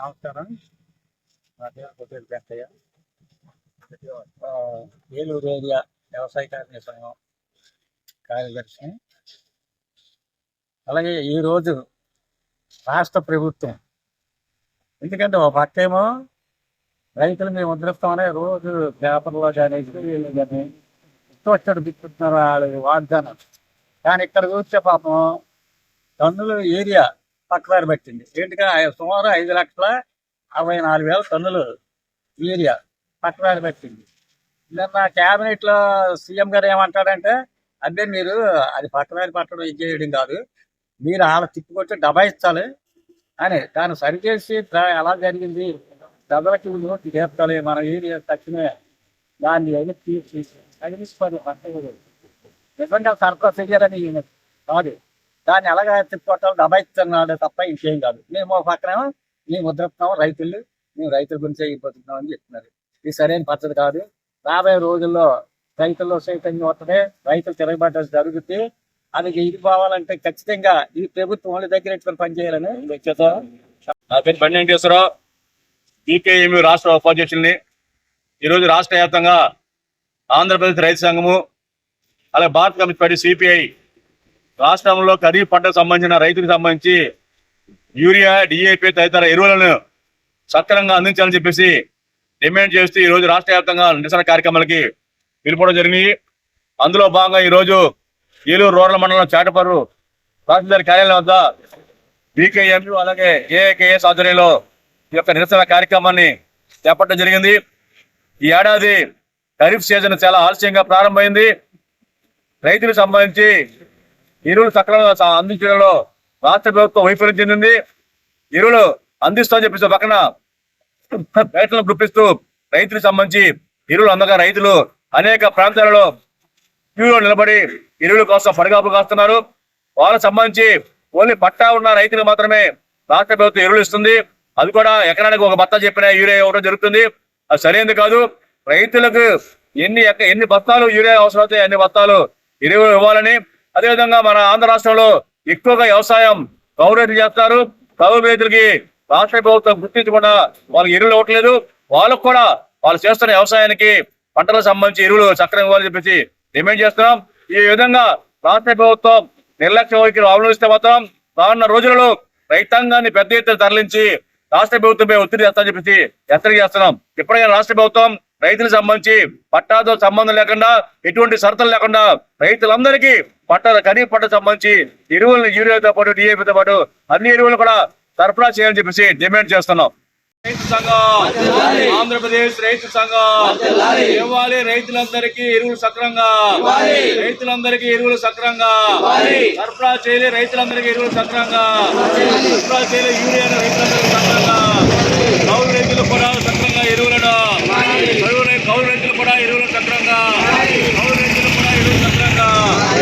నమస్కారం. నా పేరు కొట్టేరు వెంకయ్య. ఏలూరు ఏరియా వ్యవసాయ కార్మిక సంఘం కార్యదర్శిని అలాగే ఈరోజు రాష్ట్ర ప్రభుత్వం. ఎందుకంటే ఒక పక్కేమో రైతులు మేము వదిలిస్తామనే రోజు పేపర్లో కానీ వీళ్ళు కానీ ఇష్టం వచ్చాడు బిట్టుతున్నారు వాళ్ళు వాగ్దానం. కానీ ఇక్కడ చూస్తే పాపం టన్నుల ఏరియా పక్కదారి పెట్టింది. ఏంటిగా సుమారు ఐదు లక్షల అరవై నాలుగు వేల టన్నులు యూరియా పక్కదారి పెట్టింది. నిన్న క్యాబినెట్లో సీఎం గారు ఏమంటాడంటే అదే మీరు అది పక్కదారి పట్టడం ఇది చేయడం కాదు. మీరు ఆడ తిప్పుకొచ్చి డబ్బా ఇచ్చాలి అని దాన్ని సరిచేసి ఎలా జరిగింది? ప్రజలకి నోటి మన ఏరియా తక్షణమే దాన్ని అయినా తీసి తగిలిసిపోయి పట్టలేదు నిజంగా సర్కస్ చెయ్యారని కాదు. దాన్ని ఎలాగ తిప్పుకోవటం దబాయిస్తున్నాడు తప్ప ఇంకేం కాదు. మేము ఒక పక్కన మేము ముద్రిస్తున్నాం రైతులు మేము రైతుల గురించి అయిపోతున్నాం అని చెప్తున్నారు. ఇది సరైన పద్ధతి కాదు. రాబోయే రోజుల్లో రైతుల్లో చైతన్యం వస్తుంది రైతులు తిరగబడ్డ జరుగుతుంది అది ఇది పోవాలంటే ఖచ్చితంగా ఈ ప్రభుత్వం వాళ్ళ దగ్గర ఎట్టుకొని పనిచేయాలని వ్యక్తితో నా పేరు బండి వెంకటేశ్వరరావు. బీకేఎంయు రాష్ట్ర ఉపాధ్యక్షుల్ని. ఈరోజు రాష్ట్ర వ్యాప్తంగా ఆంధ్రప్రదేశ్ రైతు సంఘము అలాగే భారత కమ్యూనిస్ట్ పార్టీ సిపిఐ రాష్ట్రంలో ఖరీఫ్ పంటకు సంబంధించిన రైతులకు సంబంధించి యూరియా డిఏపి తదితర ఎరువులను సక్రమంగా అందించాలని చెప్పేసి డిమాండ్ చేస్తూ ఈ రోజు రాష్ట్ర వ్యాప్తంగా నిరసన కార్యక్రమాలకి పిలుపడం జరిగింది. అందులో భాగంగా ఈరోజు ఏలూరు రూరల్ మండలం చాటపర్రు తహసీల్దార్ కార్యాలయం వద్ద బీకేఎంయు అలాగే ఏకేఎస్ ఆధ్వర్యంలో ఈ యొక్క నిరసన కార్యక్రమాన్ని చేపట్టడం జరిగింది. ఈ ఏడాది ఖరీఫ్ సీజన్ చాలా ఆలస్యంగా ప్రారంభమైంది. రైతులకు సంబంధించి ఎరువులు సక్రమంగా అందించడంలో రాష్ట్ర ప్రభుత్వం వైఫల్యం చెందింది. ఎరువులు అందిస్తామని చెప్పేసి పక్కన రైతులను గుప్పిస్తూ రైతులకు సంబంధించి ఎరువులు అందగా రైతులు అనేక ప్రాంతాలలో క్యూలో నిలబడి ఎరువుల కోసం పడగాపులు కాస్తున్నారు. వాళ్ళకు సంబంధించి ఓన్లీ పట్టా ఉన్న రైతులు మాత్రమే రాష్ట్ర ప్రభుత్వం ఎరువులు ఇస్తుంది. అది కూడా ఎకరానికి ఒక బత్తా చెప్పిన యూరియా ఇవ్వడం జరుగుతుంది. అది సరైనది కాదు. రైతులకు ఎన్ని ఎన్ని బత్తాలు యూరియా అవసరం అవుతాయి అన్ని బత్తాలు ఎరువులు ఇవ్వాలని అదేవిధంగా మన ఆంధ్ర రాష్ట్రంలో ఎక్కువగా వ్యవసాయం కౌలు రైతులు చేస్తారు. కౌలు రైతులకి రాష్ట్ర ప్రభుత్వం గుర్తించకుండా వాళ్ళకి ఎరువులు ఇవ్వట్లేదు. వాళ్ళకు కూడా వాళ్ళు చేస్తున్న వ్యవసాయానికి పంటలకు సంబంధించి ఎరువులు చక్రం ఇవ్వాలని చెప్పేసి డిమాండ్ చేస్తున్నాం. ఈ విధంగా రాష్ట్ర ప్రభుత్వం నిర్లక్ష్య వైఖరి అవలంబిస్తే మాత్రం రానున్న రోజులలో రైతాంగాన్ని పెద్ద ఎత్తున తరలించి రాష్ట్ర ప్రభుత్వమే ఒత్తిడి చేస్తామని చెప్పేసి హెచ్చరిక చేస్తున్నాం. ఇప్పటికైనా రాష్ట్ర ప్రభుత్వం రైతులకు సంబంధించి పట్టాతో సంబంధం లేకుండా ఎటువంటి షరతులు లేకుండా రైతులందరికీ పట్టాల ఖరీఫ్ పట్ట సంబంధించి ఎరువులను యూరియాతో పాటు డిఏపితో పాటు అన్ని ఎరువులు కూడా సరఫరా చేయాలని చెప్పేసి డిమాండ్ చేస్తున్నాం. రైతు సంఘం ఆంధ్రప్రదేశ్ రైతు సంఘం ఇవ్వాలి రైతులందరికీ ఎరువులు సక్రంగా. రైతులందరికీ ఎరువులు సక్రంగా. సరఫరా చేయాలి రైతులందరికీ ఎరువులు సక్రంగా. సరఫరా చేయాలి యూరియా రైతులందరికీ సక్రంగా. కౌలు రైతులు కూడా